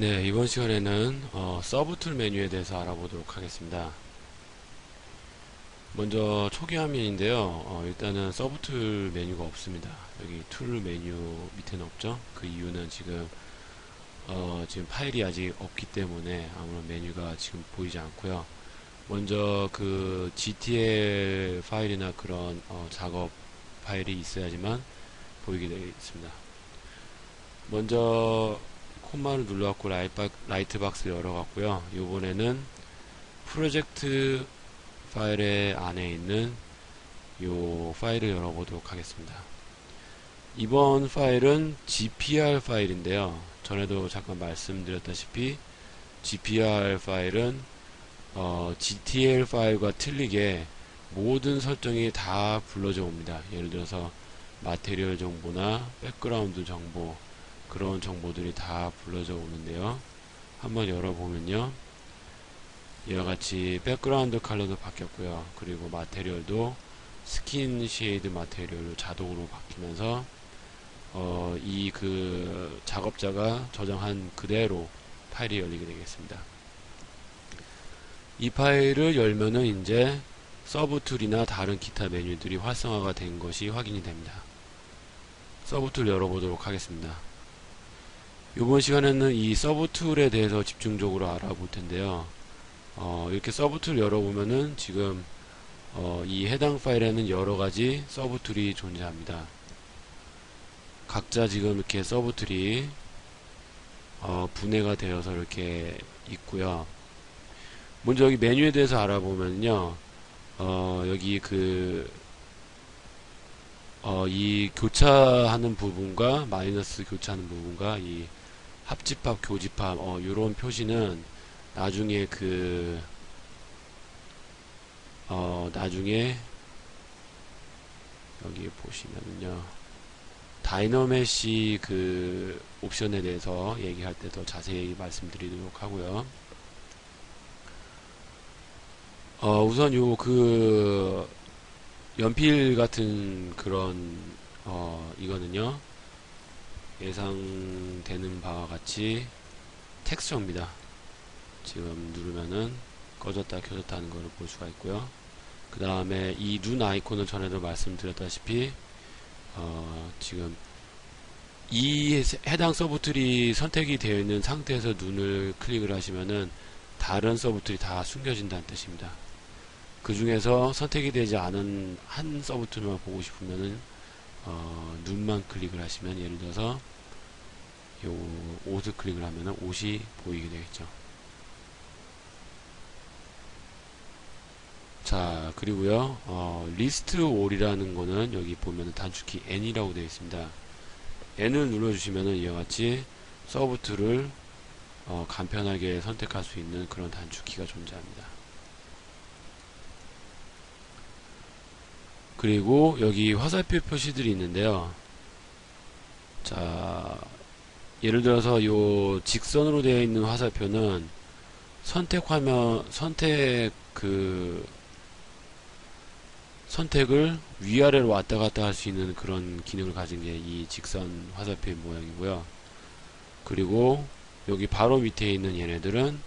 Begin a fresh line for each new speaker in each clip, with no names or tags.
네, 이번 시간에는 어, 서브 툴 메뉴에 대해서 알아보도록 하겠습니다. 먼저 초기 화면인데요. 어, 일단은 서브 툴 메뉴가 없습니다. 여기 툴 메뉴 밑에는 없죠. 그 이유는 지금 어, 지금 파일이 아직 없기 때문에 아무런 메뉴가 지금 보이지 않고요. 먼저 그 GTL 파일이나 그런 어, 작업 파일이 있어야지만 보이게 되어 있습니다. 먼저 콤마를 눌러갖고 라이트 박스를 열어갖고요. 요번에는 프로젝트 파일의 안에 있는 요 파일을 열어보도록 하겠습니다. 이번 파일은 GPR 파일인데요. 전에도 잠깐 말씀드렸다시피 GPR 파일은 어, GTL 파일과 틀리게 모든 설정이 다 불러져 옵니다. 예를 들어서 마테리얼 정보나 백그라운드 정보 그런 정보들이 다 불러져 오는데요. 한번 열어보면요. 이와 같이 백그라운드 컬러도 바뀌었고요. 그리고 마테리얼도 스킨 쉐이드 마테리얼로 자동으로 바뀌면서 어, 이 그 작업자가 저장한 그대로 파일이 열리게 되겠습니다. 이 파일을 열면은 이제 서브 툴이나 다른 기타 메뉴들이 활성화가 된 것이 확인이 됩니다. 서브 툴 열어보도록 하겠습니다. 이번 시간에는 이 서브 툴에 대해서 집중적으로 알아볼 텐데요. 어, 이렇게 서브 툴 열어보면은 지금 어, 이 해당 파일에는 여러 가지 서브 툴이 존재합니다. 각자 지금 이렇게 서브 툴이 어, 분해가 되어서 이렇게 있고요. 먼저 여기 메뉴에 대해서 알아보면요. 어, 여기 그, 어, 이 교차하는 부분과 마이너스 교차하는 부분과 이 합집합, 교집합, 어, 요런 표시는 나중에 그, 어, 나중에 여기 보시면은요. 다이너메시 그 옵션에 대해서 얘기할 때 더 자세히 말씀드리도록 하고요. 어, 우선 요 그 연필 같은 그런 어, 이거는요. 예상되는 바와 같이 텍스처입니다. 지금 누르면은 꺼졌다 켜졌다 하는 것을 볼 수가 있고요. 그 다음에 이 눈 아이콘은 전에도 말씀드렸다시피 어, 지금 이 해당 서브툴이 선택이 되어 있는 상태에서 눈을 클릭을 하시면은 다른 서브툴이 다 숨겨진다는 뜻입니다. 그 중에서 선택이 되지 않은 한 서브툴만 보고 싶으면은 어, 눈만 클릭을 하시면 예를 들어서 요 옷을 클릭을 하면은 옷이 보이게 되겠죠. 자 그리고요 어, 리스트 올이라는 거는 여기 보면은 단축키 N이라고 되어 있습니다. N을 눌러주시면은 이와 같이 서브 툴을 어, 간편하게 선택할 수 있는 그런 단축키가 존재합니다. 그리고 여기 화살표 표시들이 있는데요. 자, 예를 들어서 요 직선으로 되어 있는 화살표는 선택 화면, 선택 그, 선택을 위아래로 왔다 갔다 할 수 있는 그런 기능을 가진 게 이 직선 화살표의 모양이고요. 그리고 여기 바로 밑에 있는 얘네들은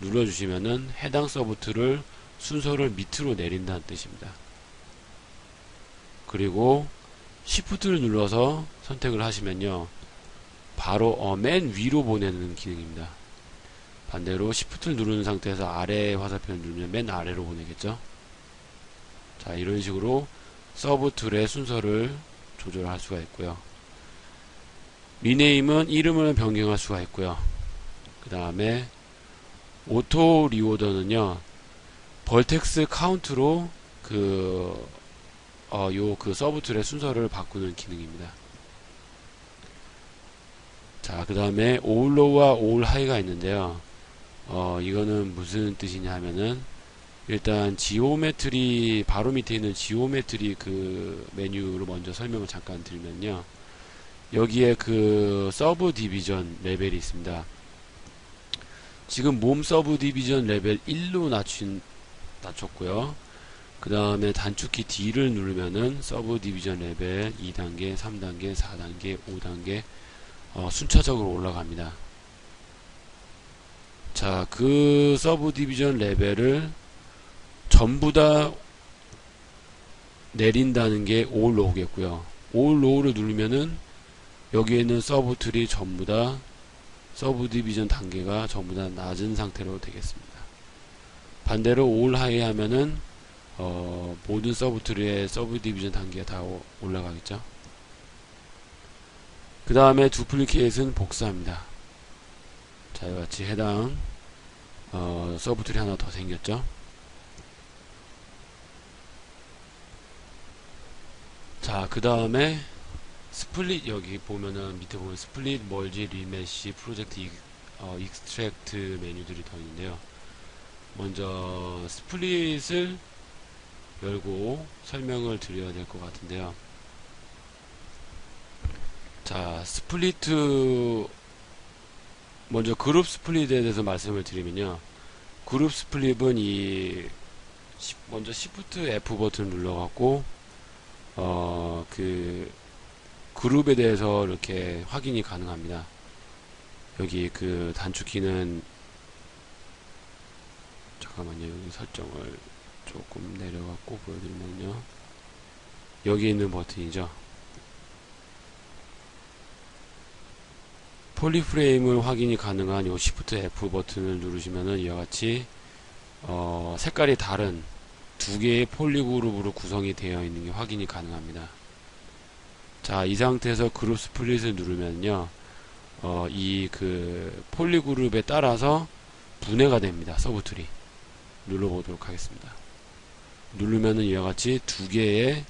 눌러주시면은 해당 서브트를 순서를 밑으로 내린다는 뜻입니다. 그리고 Shift를 눌러서 선택을 하시면요. 바로 어, 맨 위로 보내는 기능입니다. 반대로 Shift를 누르는 상태에서 아래 화살표를 누르면 맨 아래로 보내겠죠. 자 이런 식으로 서브 툴의 순서를 조절할 수가 있고요. 리네임은 이름을 변경할 수가 있고요. 그 다음에 오토 리오더는요. 벌텍스 카운트로 그 어, 요 그 서브 툴의 순서를 바꾸는 기능입니다. 자, 그 다음에 올로우와 올 하이가 있는데요. 어, 이거는 무슨 뜻이냐 하면은 일단 지오메트리 바로 밑에 있는 지오메트리 그 메뉴로 먼저 설명을 잠깐 드리면요. 여기에 그 서브 디비전 레벨이 있습니다. 지금 몸 서브 디비전 레벨 1로 낮춘, 낮췄고요. 그 다음에 단축키 D를 누르면은 서브 디비전 레벨 2단계, 3단계, 4단계, 5단계 어, 순차적으로 올라갑니다. 자, 그 서브 디비전 레벨을 전부 다 내린다는 게 all low겠고요. all low를 누르면은 여기에 있는 서브 틀이 전부 다 서브 디비전 단계가 전부 다 낮은 상태로 되겠습니다. 반대로 all high 하면은 어, 모든 서브 트리의 서브 디비전 단계가 다 오- 올라가겠죠. 그 다음에 두플리케이트는 복사합니다. 자, 이와 같이 해당 어, 서브 트리 하나 더 생겼죠. 자, 그 다음에 스플릿 여기 보면은 밑에 보면 스플릿, 멀지, 리메시, 프로젝트 이, 어, 익스트랙트 메뉴들이 더 있는데요. 먼저 스플릿을 열고 설명을 드려야 될 것 같은데요. 자, 스플리트 먼저 그룹 스플릿에 대해서 말씀을 드리면요. 그룹 스플릿은 이 시- 먼저 Shift F 버튼 눌러갖고 어 그 그룹에 대해서 이렇게 확인이 가능합니다. 여기 그 단축키는 잠깐만요. 여기 설정을 조금 내려갖고 보여드리면요. 여기 있는 버튼이죠. 폴리프레임을 확인이 가능한 요 Shift F 버튼을 누르시면은 이와 같이 어, 색깔이 다른 두 개의 폴리 그룹으로 구성이 되어 있는 게 확인이 가능합니다. 자, 이 상태에서 그룹 스플릿을 누르면요. 어, 이 그 폴리 그룹에 따라서 분해가 됩니다. 서브툴이. 눌러보도록 하겠습니다. 누르면은 이와 같이 두 개의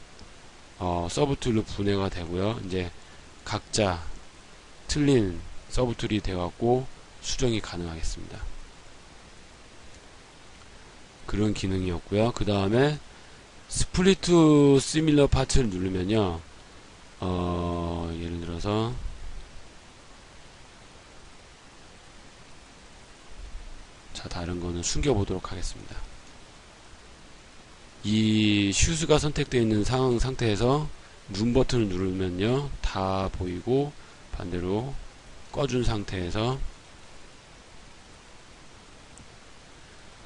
어, 서브 툴로 분해가 되고요. 이제 각자 틀린 서브 툴이 되어갖고 수정이 가능하겠습니다. 그런 기능이었고요. 그 다음에 스플리트 시밀러 파트를 누르면요. 어, 예를 들어서 자 다른 거는 숨겨보도록 하겠습니다. 이 슈즈가 선택되어 있는 상황 상태에서 눈 버튼을 누르면요 다 보이고 반대로 꺼준 상태에서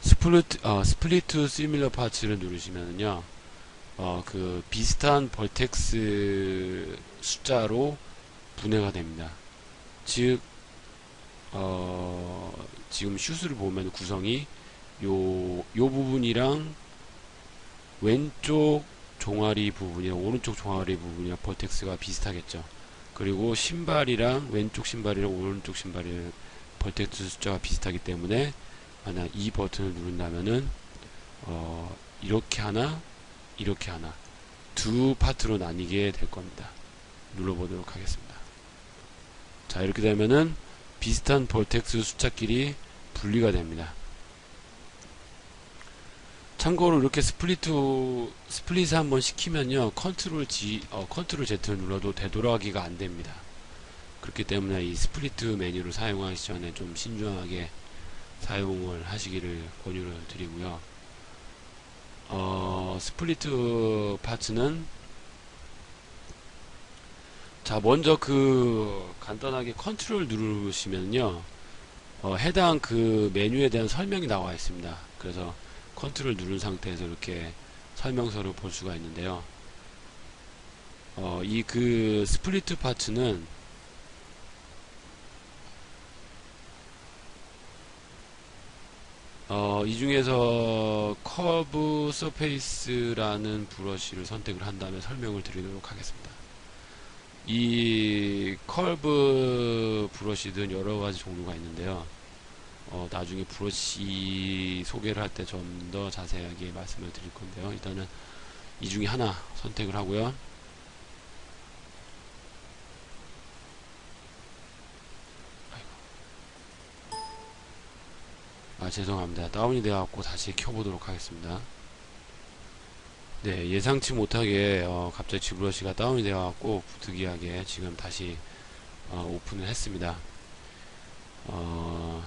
스플리트 어, 스플리트 시밀러 파츠를 누르시면은요 어, 그 비슷한 벌텍스 숫자로 분해가 됩니다. 즉 어, 지금 슈스를 보면 구성이 요, 요 부분이랑 왼쪽 종아리 부분이랑 오른쪽 종아리 부분이랑 벌텍스가 비슷하겠죠. 그리고 신발이랑 왼쪽 신발이랑 오른쪽 신발이랑 벌텍스 숫자가 비슷하기 때문에 만약 이 버튼을 누른다면은 어, 이렇게 하나 이렇게 하나 두 파트로 나뉘게 될 겁니다. 눌러보도록 하겠습니다. 자 이렇게 되면은 비슷한 벌텍스 숫자끼리 분리가 됩니다. 참고로 이렇게 스플리트 스플릿을 한번 시키면요 컨트롤 G 어, 컨트롤 Z를 눌러도 되돌아가기가 안 됩니다. 그렇기 때문에 이 스플리트 메뉴를 사용하기 전에 좀 신중하게 사용을 하시기를 권유를 드리고요. 어, 스플리트 파츠는 자 먼저 그 간단하게 컨트롤 누르시면요 어, 해당 그 메뉴에 대한 설명이 나와 있습니다. 그래서 컨트롤 누른 상태에서 이렇게 설명서를 볼 수가 있는데요. 어, 이 그 스플리트 파츠는 어, 이 중에서 커브 서페이스라는 브러쉬를 선택을 한 다음에 설명을 드리도록 하겠습니다. 이 컬브 브러쉬든 여러 가지 종류가 있는데요. 어, 나중에 브러쉬 소개를 할 때 좀 더 자세하게 말씀을 드릴 건데요. 일단은 이 중에 하나 선택을 하고요. 아 죄송합니다. 다운이 되어갖고 다시 켜보도록 하겠습니다. 네 예상치 못하게 어, 갑자기 지브러시가 다운이 되어갖고 부득이하게 지금 다시 어, 오픈을 했습니다. 어,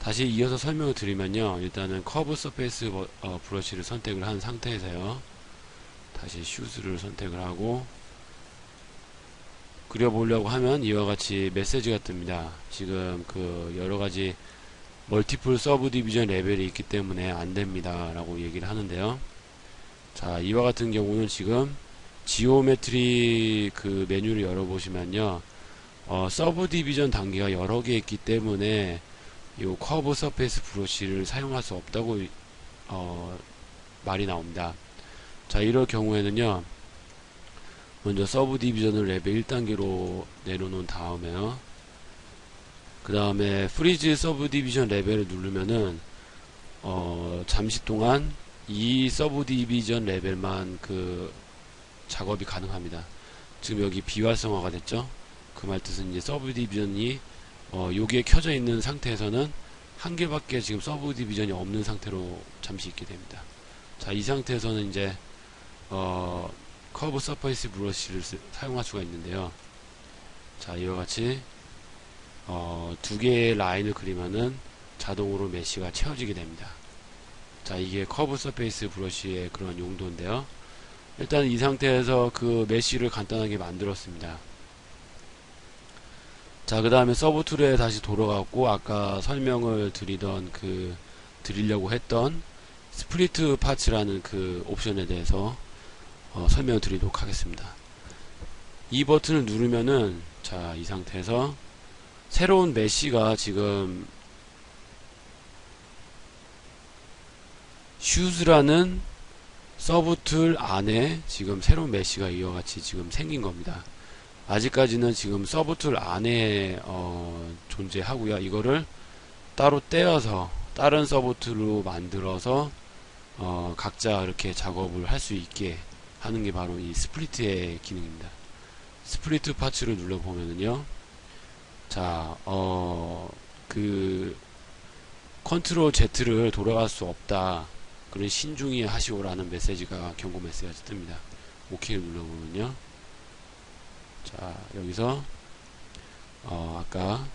다시 이어서 설명을 드리면요. 일단은 커브 서페이스 버- 어, 브러쉬를 선택을 한 상태에서요. 다시 슈즈를 선택을 하고 그려보려고 하면 이와 같이 메시지가 뜹니다. 지금 그 여러 가지 멀티플 서브 디비전 레벨이 있기 때문에 안 됩니다. 라고 얘기를 하는데요. 자, 이와 같은 경우는 지금 지오메트리 그 메뉴를 열어보시면요. 어, 서브 디비전 단계가 여러 개 있기 때문에 이 커브 서페이스 브러쉬를 사용할 수 없다고 어, 말이 나옵니다. 자, 이럴 경우에는요. 먼저 서브 디비전을 레벨 1단계로 내려놓은 다음에요. 그 다음에 프리즈 서브 디비전 레벨을 누르면은 어, 잠시 동안 이 서브 디비전 레벨만 그 작업이 가능합니다. 지금 여기 비활성화가 됐죠? 그 말 뜻은 이제 서브 디비전이 어, 여기에 켜져 있는 상태에서는 한 개밖에 지금 서브 디비전이 없는 상태로 잠시 있게 됩니다. 자, 이 상태에서는 이제 어, 커브 서페이스 브러쉬를 쓰, 사용할 수가 있는데요. 자, 이와 같이 어, 두 개의 라인을 그리면은 자동으로 메쉬가 채워지게 됩니다. 자, 이게 커브 서페이스 브러쉬의 그런 용도인데요. 일단 이 상태에서 그 메쉬를 간단하게 만들었습니다. 자, 그 다음에 서브 툴에 다시 돌아갔고, 아까 설명을 드리던 그, 드리려고 했던 스플리트 파츠라는 그 옵션에 대해서 어, 설명을 드리도록 하겠습니다. 이 버튼을 누르면은, 자, 이 상태에서 새로운 메쉬가 지금 슈즈라는 서브 툴 안에 지금 새로운 메쉬가 이와 같이 지금 생긴 겁니다. 아직까지는 지금 서브툴 안에 어, 존재하고요. 이거를 따로 떼어서 다른 서브툴로 만들어서 어, 각자 이렇게 작업을 할 수 있게 하는 게 바로 이 스플리트의 기능입니다. 스플리트 파츠를 눌러보면은요. 자, 어, 그, 컨트롤 Z를 돌아갈 수 없다. 그런 신중히 하시오라는 메시지가 경고 메시지가 뜹니다. OK를 눌러보면요. 자, 여기서, 어, 아까,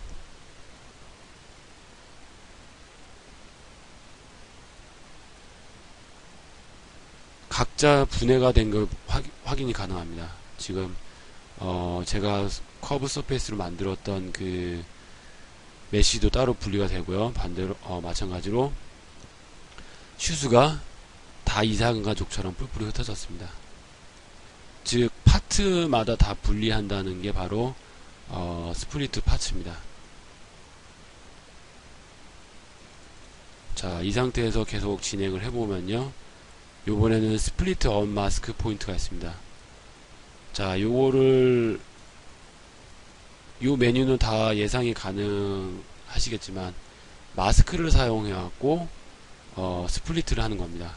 각자 분해가 된 걸 확인이 가능합니다. 지금, 어, 제가 커브 서페이스로 만들었던 그 메쉬도 따로 분리가 되고요. 반대로, 어, 마찬가지로, 슈즈가 다 이삭은 가족처럼 뿔뿔이 흩어졌습니다. 즉 파트마다 다 분리한다는 게 바로 어, 스플리트 파츠입니다. 자, 이 상태에서 계속 진행을 해보면요. 요번에는 스플리트 언 마스크 포인트가 있습니다. 자, 요거를 요 메뉴는 다 예상이 가능하시겠지만 마스크를 사용해갖고 어, 스플리트를 하는 겁니다.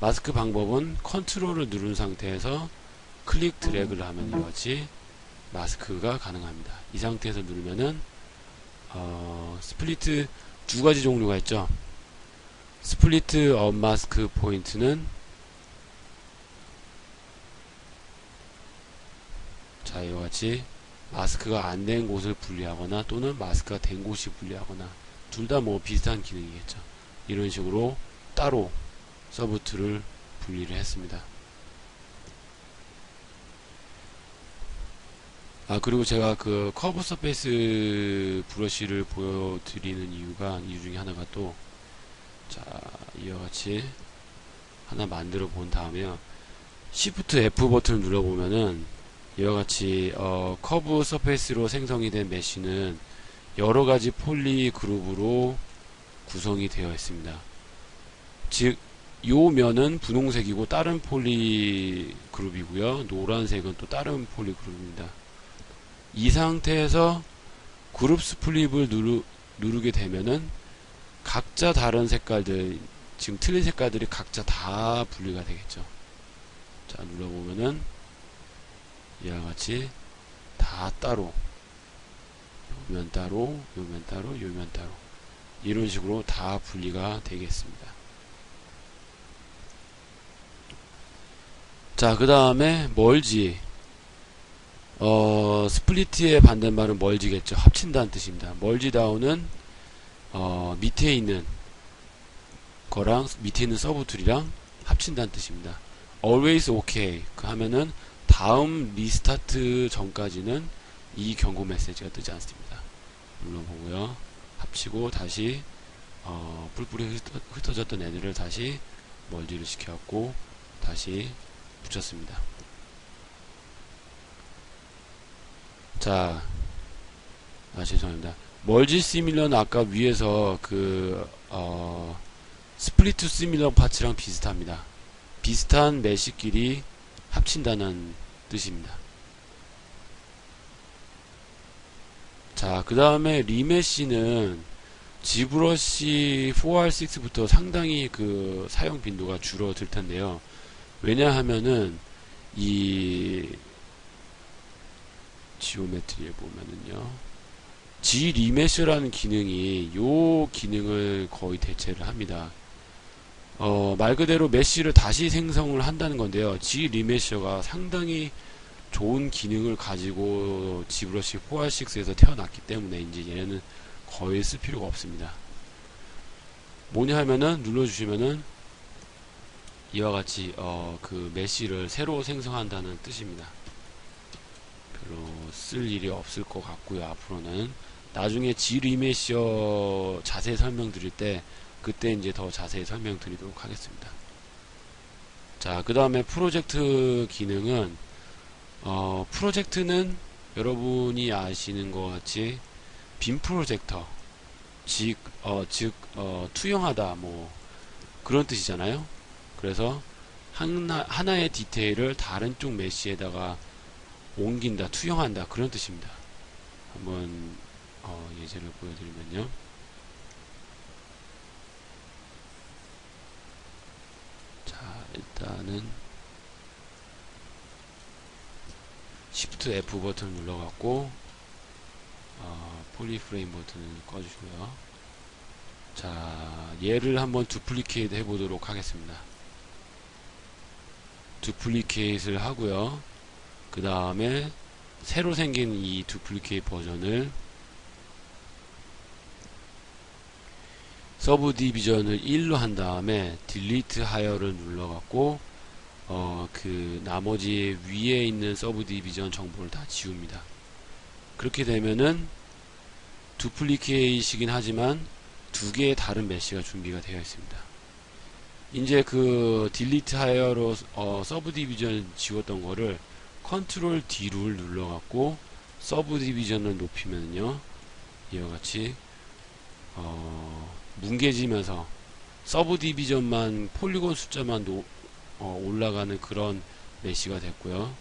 마스크 방법은 컨트롤을 누른 상태에서 클릭 드래그를 하면 이같이 마스크가 가능합니다. 이 상태에서 누르면은 어, 스플리트 두 가지 종류가 있죠. 스플리트 업 마스크 포인트는 자 이와 같이 마스크가 안 된 곳을 분리하거나 또는 마스크가 된 곳이 분리하거나 둘 다 뭐 비슷한 기능이겠죠. 이런 식으로 따로 서브툴을 분리를 했습니다. 아 그리고 제가 그 커브 서페이스 브러쉬를 보여드리는 이유가 이유 중에 하나가 또 자 이와 같이 하나 만들어 본 다음에요 Shift F 버튼을 눌러보면은 이와 같이 어, 커브 서페이스로 생성이 된 메쉬는 여러 가지 폴리 그룹으로 구성이 되어 있습니다. 즉, 요 면은 분홍색이고 다른 폴리 그룹이고요. 노란색은 또 다른 폴리 그룹입니다. 이 상태에서 그룹 스플립을 누르, 누르게 되면은 각자 다른 색깔들, 지금 틀린 색깔들이 각자 다 분리가 되겠죠. 자, 눌러보면은 이와 같이 다 따로 요면 따로, 요면 따로, 요면 따로 이런 식으로 다 분리가 되겠습니다. 자, 그 다음에 멀지. 어, 스플리트의 반대말은 멀지겠죠. 합친다는 뜻입니다. 멀지다운은 어, 밑에 있는 거랑 밑에 있는 서브툴이랑 합친다는 뜻입니다. always okay 그 하면은 다음 리스타트 전까지는 이 경고 메시지가 뜨지 않습니다. 눌러보고요. 합치고 다시 어, 뿔뿔이 흩어, 흩어졌던 애들을 다시 멀지를 시켜갖고 다시 붙였습니다. 자, 아 죄송합니다. 멀지 시밀러는 아까 위에서 그 어, 스플리트 시밀러 파츠랑 비슷합니다. 비슷한 메시끼리 합친다는 뜻입니다. 자, 그 다음에 리메시는 지브러시 4R6부터 상당히 그 사용 빈도가 줄어들 텐데요. 왜냐하면은 이 지오메트리에 보면은요. G 리메시라는 기능이 요 기능을 거의 대체를 합니다. 어, 말 그대로 메시를 다시 생성을 한다는 건데요. G 리메셔가 상당히 좋은 기능을 가지고 지브러시 4R6에서 태어났기 때문에 이제 얘는 거의 쓸 필요가 없습니다. 뭐냐 하면은 눌러주시면은 이와 같이 어, 그 메시를 새로 생성한다는 뜻입니다. 별로 쓸 일이 없을 것 같고요. 앞으로는 나중에 G 리메셔 자세히 설명드릴 때 그때 이제 더 자세히 설명드리도록 하겠습니다. 자, 그 다음에 프로젝트 기능은 어, 프로젝트는 여러분이 아시는 것 같이 빔 프로젝터 즉, 어, 즉 어, 투영하다 뭐 그런 뜻이잖아요. 그래서 하나, 하나의 디테일을 다른 쪽 메시에다가 옮긴다, 투영한다 그런 뜻입니다. 한번 어, 예제를 보여드리면요. 자, 일단은 Shift F 버튼을 눌러갖고 어, 폴리프레임 버튼을 꺼주시고요. 자, 얘를 한번 두플리케이트 해보도록 하겠습니다. 두플리케이트를 하고요. 그 다음에 새로 생긴 이 두플리케이트 버전을 서브 디비전을 1로 한 다음에 딜리트 하여를 눌러갖고 어, 그 나머지 위에 있는 서브 디비전 정보를 다 지웁니다. 그렇게 되면은 두플리케이시긴 하지만 두 개의 다른 메시가 준비가 되어 있습니다. 이제 그 딜리트 하여로 어, 서브 디비전 지웠던 거를 컨트롤 D를 눌러갖고 서브 디비전을 높이면요 이와 같이 어, 뭉개지면서 서브 디비전만 폴리곤 숫자만 노, 어, 올라가는 그런 메시가 됐고요.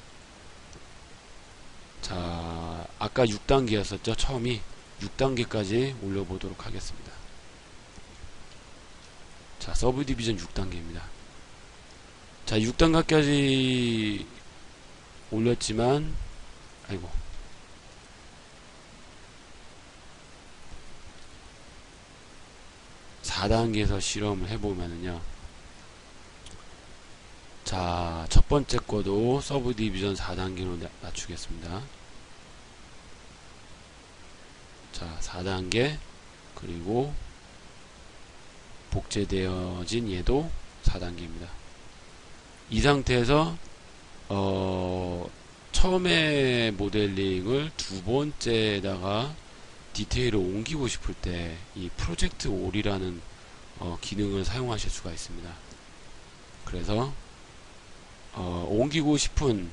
자, 아까 6단계였었죠. 처음이 6단계까지 올려보도록 하겠습니다. 자, 서브 디비전 6단계입니다. 자, 6단계까지 올렸지만 아이고 4단계에서 실험을 해보면은요. 자, 첫 번째 거도 서브 디비전 4단계로 낮추겠습니다. 자, 4단계, 그리고 복제되어진 얘도 4단계입니다. 이 상태에서, 어, 처음에 모델링을 두 번째에다가 디테일을 옮기고 싶을 때 이 프로젝트 올이라는 어, 기능을 사용하실 수가 있습니다. 그래서 어, 옮기고 싶은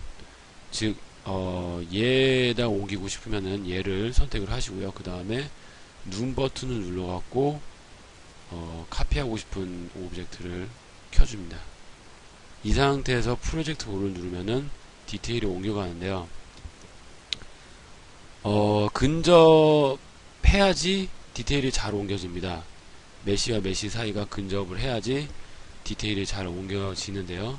즉 어, 얘에다 옮기고 싶으면은 얘를 선택을 하시고요. 그 다음에 눈 버튼을 눌러갖고 어, 카피하고 싶은 오브젝트를 켜줍니다. 이 상태에서 프로젝트 올을 누르면은 디테일이 옮겨가는데요. 어, 근접해야지 디테일이 잘 옮겨집니다. 메시와 메시 사이가 근접을 해야지 디테일이 잘 옮겨지는데요.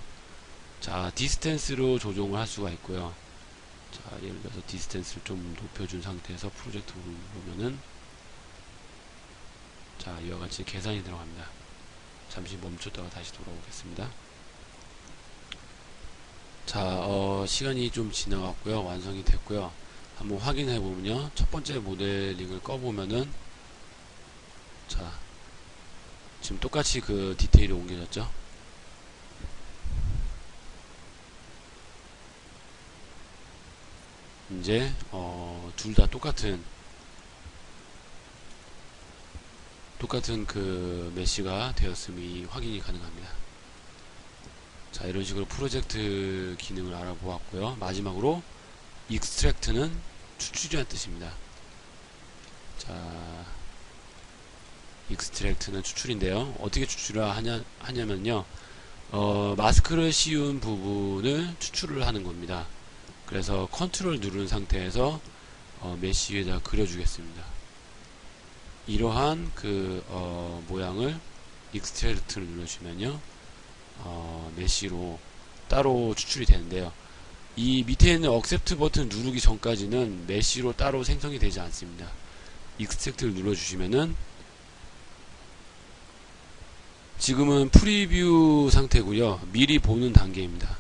자, 디스텐스로 조정을 할 수가 있고요. 자, 예를 들어서 디스텐스를 좀 높여준 상태에서 프로젝트 보면은 자, 이와 같이 계산이 들어갑니다. 잠시 멈췄다가 다시 돌아오겠습니다. 자, 어, 시간이 좀 지나갔고요. 완성이 됐고요. 한번 확인해 보면요. 첫 번째 모델링을 꺼보면은 자, 지금 똑같이 그 디테일이 옮겨졌죠. 이제 어, 둘 다 똑같은 똑같은 그 메시가 되었음이 확인이 가능합니다. 자, 이런 식으로 프로젝트 기능을 알아보았고요. 마지막으로 extract는 추출이라는 뜻입니다. 자, extract는 추출인데요. 어떻게 추출을 하냐, 하냐면요. 어, 마스크를 씌운 부분을 추출을 하는 겁니다. 그래서 컨트롤 누른 상태에서 어, 메시 위에다 그려주겠습니다. 이러한 그 어, 모양을 익스트랙트를 눌러주면요 어, 메시로 따로 추출이 되는데요. 이 밑에 있는 억셉트 버튼 누르기 전까지는 메시로 따로 생성이 되지 않습니다. 익스트랙트를 눌러주시면은 지금은 프리뷰 상태고요. 미리 보는 단계입니다.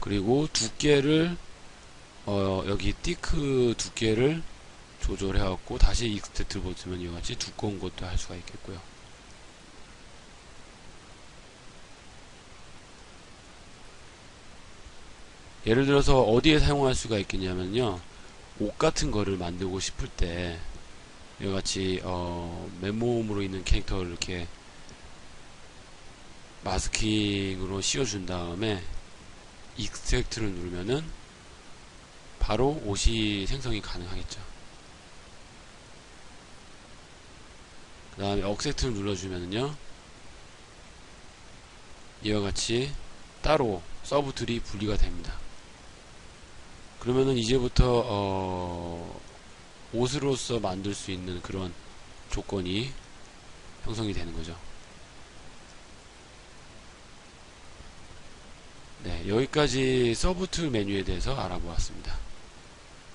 그리고 두께를 어, 여기 띠크 두께를 조절해갖고 다시 익스트를 보시면 이와 같이 두꺼운 것도 할 수가 있겠고요. 예를 들어서 어디에 사용할 수가 있겠냐면요. 옷 같은 거를 만들고 싶을 때 이와 같이 어, 맨몸으로 있는 캐릭터를 이렇게 마스킹으로 씌워준 다음에 익스트랙트를 누르면은 바로 옷이 생성이 가능하겠죠. 그 다음에 억세트를 눌러주면요 이와 같이 따로 서브툴이 분리가 됩니다 그러면은 이제부터 어 옷으로서 만들 수 있는 그런 조건이 형성이 되는 거죠. 네 여기까지 서브툴 메뉴에 대해서 알아보았습니다